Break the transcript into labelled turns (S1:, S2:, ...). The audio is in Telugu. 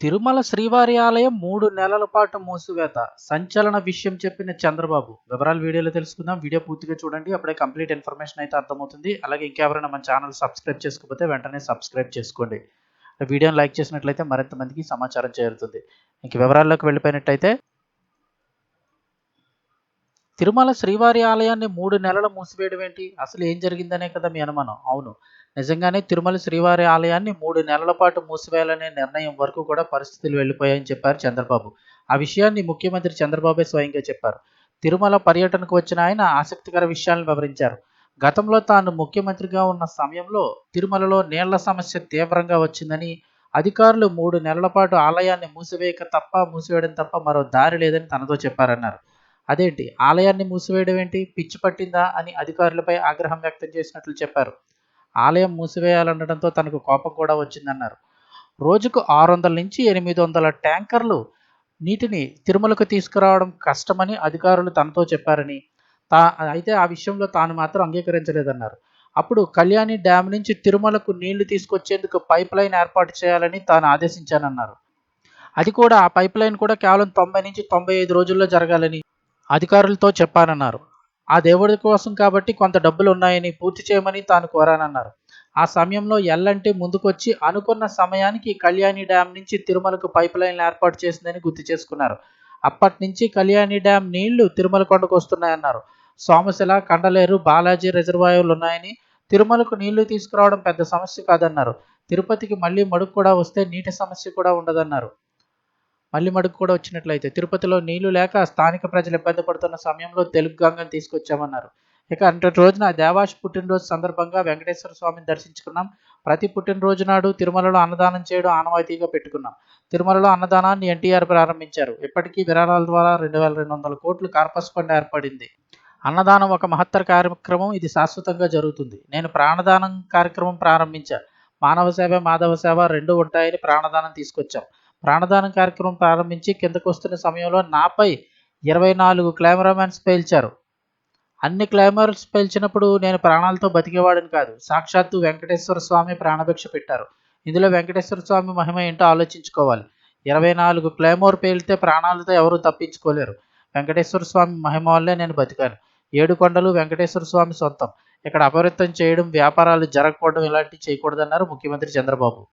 S1: తిరుమల శ్రీవారి ఆలయం మూడు నెలల పాటు మూసివేత. సంచలన విషయం చెప్పిన చంద్రబాబు. వివరాలు వీడియోలో తెలుసుకుందాం. వీడియో పూర్తిగా చూడండి. అప్పుడే కంప్లీట్ ఇన్ఫర్మేషన్ అయితే అర్థమవుతుంది. అలాగే ఇంకెవరైనా మన ఛానల్ సబ్స్క్రైబ్ చేసుకోకపోతే వెంటనే సబ్స్క్రైబ్ చేసుకోండి. వీడియోని లైక్ చేసినట్లయితే మరింత మందికి సమాచారం చేరుతుంది. ఇంక వివరాల్లోకి వెళ్ళిపోయినట్టయితే తిరుమల శ్రీవారి ఆలయాన్ని మూడు నెలలు మూసివేయడం ఏంటి? అసలు ఏం జరిగిందనే కదా మీ అనుమానం. అవును. నిజంగానే తిరుమల శ్రీవారి ఆలయాన్ని మూడు నెలల పాటు మూసివేయాలనే నిర్ణయం వరకు కూడా పరిస్థితులు వెళ్ళిపోయాయని చెప్పారు చంద్రబాబు. ఆ విషయాన్ని ముఖ్యమంత్రి చంద్రబాబే స్వయంగా చెప్పారు. తిరుమల పర్యటనకు వచ్చిన ఆయన ఆసక్తికర విషయాలను వివరించారు. గతంలో తాను ముఖ్యమంత్రిగా ఉన్న సమయంలో తిరుమలలో నీళ్ళ సమస్య తీవ్రంగా వచ్చిందని అధికారులు మూడు నెలల పాటు ఆలయాన్ని మూసివేయక తప్ప మూసివేయడం తప్ప మరో దారి లేదని తనతో చెప్పారన్నారు. అదేంటి? ఆలయాన్ని మూసివేయడం ఏంటి? పిచ్చి పట్టిందా అని అధికారులపై ఆగ్రహం వ్యక్తం చేసినట్లు చెప్పారు. ఆలయం మూసివేయాలనడంతో తనకు కోపం కూడా వచ్చిందన్నారు. రోజుకు ఆరు వందల నుంచి ఎనిమిది వందల ట్యాంకర్లు నీటిని తిరుమలకు తీసుకురావడం కష్టమని అధికారులు తనతో చెప్పారని తా అయితే ఆ విషయంలో తాను మాత్రం అంగీకరించలేదన్నారు. అప్పుడు కళ్యాణి డ్యామ్ నుంచి తిరుమలకు నీళ్ళు తీసుకొచ్చేందుకు పైప్ లైన్ ఏర్పాటు చేయాలని తాను ఆదేశించానన్నారు. అది కూడా ఆ పైప్ లైన్ కూడా కేవలం తొంభై నుంచి తొంభై ఐదు రోజుల్లో జరగాలని అధికారులతో చెప్పానన్నారు. ఆ దేవుడి కోసం కాబట్టి కొంత డబ్బులు ఉన్నాయని పూర్తి చేయమని తాను కోరానన్నారు. ఆ సమయంలో ఎల్లంటే ముందుకొచ్చి అనుకున్న సమయానికి కళ్యాణి డ్యామ్ నుంచి తిరుమలకు పైప్ లైన్లు ఏర్పాటు చేసిందని గుర్తు చేసుకున్నారు. అప్పటి నుంచి కళ్యాణి డ్యామ్ నీళ్ళు తిరుమల కొండకు వస్తున్నాయన్నారు. సోమశిల కండలేరు బాలాజీ రిజర్వాయర్లు ఉన్నాయని తిరుమలకు నీళ్ళు తీసుకురావడం పెద్ద సమస్య కాదన్నారు. తిరుపతికి మళ్ళీ మడుగు కూడా వస్తే నీటి సమస్య కూడా ఉండదన్నారు. మళ్ళీ మడుగు కూడా వచ్చినట్లయితే. తిరుపతిలో నీళ్ళు లేక స్థానిక ప్రజలు ఇబ్బంది పడుతున్న సమయంలో తెలుగు గంగను తీసుకొచ్చామన్నారు. ఇక అంతటి రోజున దేవాష్ పుట్టినరోజు సందర్భంగా వెంకటేశ్వర స్వామిని దర్శించుకున్నాం. ప్రతి పుట్టినరోజు నాడు తిరుమలలో అన్నదానం చేయడం ఆనవాయితీగా పెట్టుకున్నాం. తిరుమలలో అన్నదానాన్ని ఎన్టీఆర్ ప్రారంభించారు. ఇప్పటికీ విరాళాల ద్వారా రెండు వేల రెండు వందల కోట్లు కార్పస్ ఫండ్ ఏర్పడింది. అన్నదానం ఒక మహత్తర కార్యక్రమం. ఇది శాశ్వతంగా జరుగుతుంది. నేను ప్రాణదానం కార్యక్రమం ప్రారంభించా. మానవ సేవ మాధవ సేవ రెండు ఉంటాయని ప్రాణదానం తీసుకొచ్చాం. ప్రాణదానం కార్యక్రమం ప్రారంభించి కిందకు వస్తున్న సమయంలో నాపై ఇరవై నాలుగు క్లైమరామెన్స్ పేల్చారు. అన్ని క్లైమర్స్ పేల్చినప్పుడు నేను ప్రాణాలతో బతికేవాడిని కాదు. సాక్షాత్తు వెంకటేశ్వర స్వామి ప్రాణభిక్ష పెట్టారు. ఇందులో వెంకటేశ్వర స్వామి మహిమ ఏంటో ఆలోచించుకోవాలి. ఇరవై నాలుగు క్లైమోర్ పేలితే ప్రాణాలతో ఎవరూ తప్పించుకోలేరు. వెంకటేశ్వర స్వామి మహిమ వల్లే నేను బతికాను. ఏడు కొండలు వెంకటేశ్వర స్వామి సొంతం. ఇక్కడ అపరితం చేయడం వ్యాపారాలు జరగకూడడం ఇలాంటివి చేయకూడదన్నారు ముఖ్యమంత్రి చంద్రబాబు.